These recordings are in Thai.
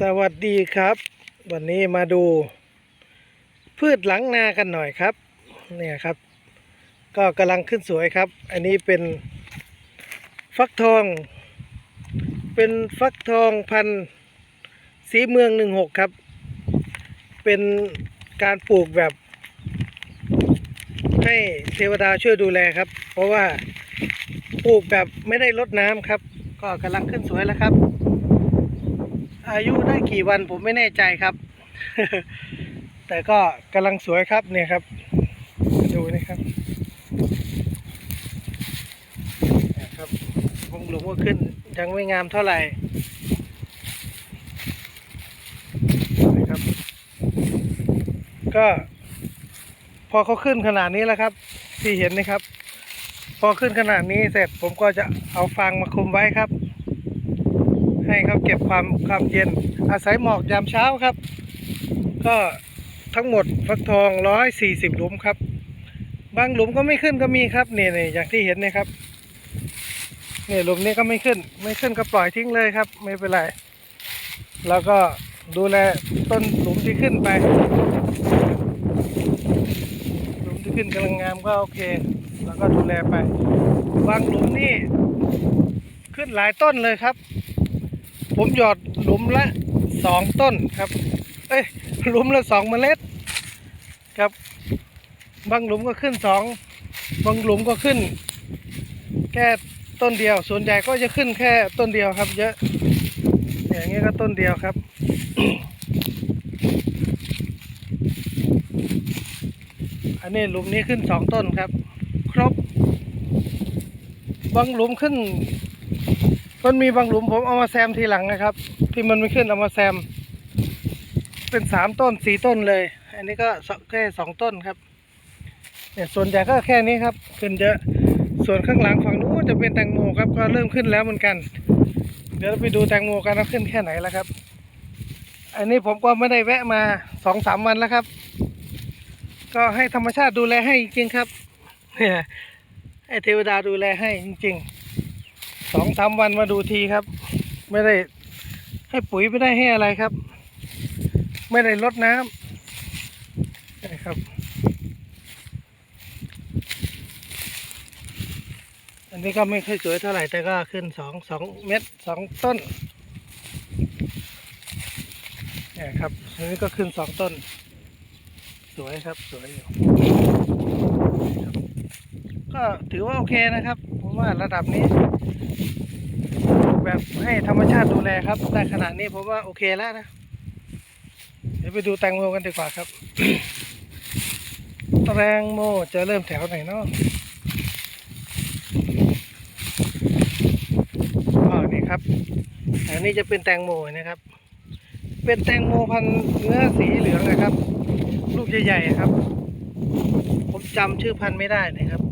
สวัสดีครับ วันนี้มาดู พืชหลังนากันหน่อยครับ เนี่ยครับ ก็กำลังขึ้นสวยครับ อันนี้เป็นฟักทอง เป็นฟักทองพันธุ์สีเมืองหนึ่งหกครับ เป็นการปลูกแบบ ให้เทวดาช่วยดูแลครับ เพราะว่าปลูกแบบไม่ได้ลดน้ำครับ ก็กำลังขึ้นสวยแล้วครับ อายุได้กี่วันผมไม่แน่ใจครับ แต่ก็กำลังสวยครับเนี่ยครับ ดูนะครับนี่ยครับวงหลุมก็ขึ้นยังไม่งามเท่าไหร่นะครับ ก็พอเขาขึ้นขนาดนี้แล้วครับ ที่เห็นนะครับ พอขึ้นขนาดนี้เสร็จผมก็จะเอาฟางมาคลุมไว้ครับ เก็บความความเย็น อาศัยหมอกยามเช้าครับ ก็ทั้งหมดฟักทองร้อยสี่สิบหลุมครับ บางหลุมก็ไม่ขึ้นก็มีครับเนี่ยเนี่ยอย่างที่เห็นนี่ยครับเนี่ยหลุมนี้ก็ไม่ขึ้น ไม่ขึ้นก็ปล่อยทิ้งเลยครับ ไม่เป็นไร แล้วก็ดูแลต้นหลุมที่ขึ้นไป หลุมที่ขึ้นกำลังงามก็โอเค แล้วก็ดูแลไป บางหลุมนี่ขึ้นหลายต้นเลยครับ ผมหยอดหลุมละสองต้นครับ เอ้ยหลุมละสองเมล็ดครับ บางหลุมก็ขึ้นสองบางหลุมก็ขึ้น แค่ต้นเดียว ส่วนใหญ่ก็จะขึ้นแค่ต้นเดียวครับ เยอะ อย่างนี้ยก็ต้นเดียวครับอันนี้หลุมนี้ขึ้นสองต้นครับ ครบ บางหลุมขึ้น มันมีบางหลุมผมเอามาแซมทีหลังนะครับ ที่มันไม่ขึ้นเอามาแซม เป็นสามต้นสี่ต้นเลย อันนี้ก็แค่สองต้นครับเนี่ยส่วนใหญ่ก็แค่นี้ครับขึ้นเยอะส่วนข้างหลังฝั่งนู้นจะเป็นแตงโมครับ ก็เริ่มขึ้นแล้วเหมือนกัน เดี๋ยวเราไปดูแตงโมกันว่าขึ้นแค่ไหนแล้วครับ อันนี้ผมก็ไม่ได้แวะมาสองสามวันแล้วครับ ก็ให้ธรรมชาติดูแลให้จริงๆครับเนี่ยให้เทวดาดูแลให้จริง ๆ สองสามวันมาดูทีครับ ไม่ได้ให้ปุ๋ยไม่ได้ให้อะไรครับ ไม่ได้ลดน้ำนะครับ อันนี้ก็ไม่ค่อยสวยเท่าไหร่แต่ก็ขึ้นสองสองเม็ดสองต้นนี่ครับอันนี้ก็ขึ้นสองต้น สวยครับสวยอยู่ก็ถือว่าโอเคนะครับ ว่าระดับนี้แบบให้ธรรมชาติดูแลครับ ได้ขนาดนี้ผมว่าโอเคแล้วนะ เดี๋ยวไปดูแตงโมกันดีกว่าครับ แตงโมจะเริ่มแถวไหนเนาะอ๋อนี่ครับอันนี้จะเป็นแตงโมนะครับ เป็นแตงโมพันเนื้อสีเหลืองนะครับ ลูกใหญ่ๆครับ ผมจำชื่อพันธุ์ไม่ได้นะครับ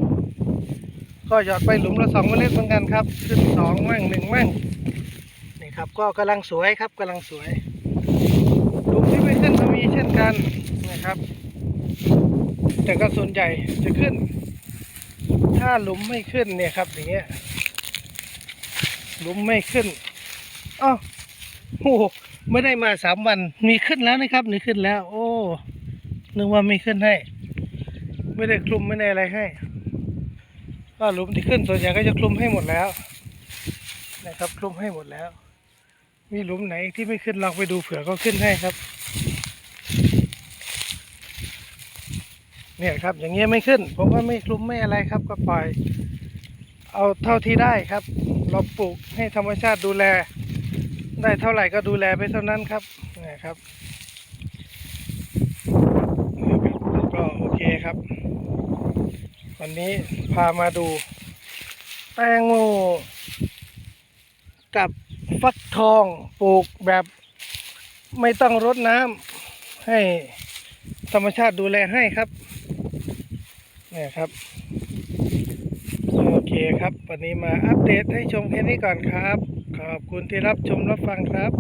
ก็หยอดไปหลุมละสองเมล็ดเหมือนกันครับ ขึ้นสองมั่งหนึ่งมั่งนี่ครับก็กำลังสวยครับกำลังสวยหลุมที่ไม่ขึ้นก็มีเช่นกันนะครับ แต่ก็ส่วนใหญ่จะขึ้น ถ้าหลุมไม่ขึ้นเนี่ยครับอย่างเงี้ยหลุมไม่ขึ้นอ้าวโอ้โหไม่ได้มาสามวันมีขึ้นแล้วนะครับนี่ขึ้นแล้ว โอ้นึกว่าไม่ขึ้นให้ ไม่ได้คลุมไม่ได้อะไรให้ ก็หลุมที่ขึ้นส่วนใหญ่ก็จะคลุมให้หมดแล้ว นะครับคลุมให้หมดแล้ว มีหลุมไหนที่ไม่ขึ้นลองไปดูเผื่อก็ขึ้นให้ครับ เนี่ยครับ อย่างเงี้ยไม่ขึ้น ผมว่าไม่คลุมไม่อะไรครับ ก็ปล่อย เอาเท่าที่ได้ครับ เราปลูกให้ธรรมชาติดูแล ได้เท่าไหร่ก็ดูแลไปเท่านั้นครับนี่ยครับนี่ครับก็โอเคครับ วันนี้พามาดู แตงโมกับฟักทองปลูกแบบไม่ต้องรดน้ำให้ธรรมชาติดูแลให้ครับนี่ครับ โอเคครับ วันนี้มาอัปเดตให้ชมแค่นี้ก่อนครับ ขอบคุณที่รับชมรับฟังครับ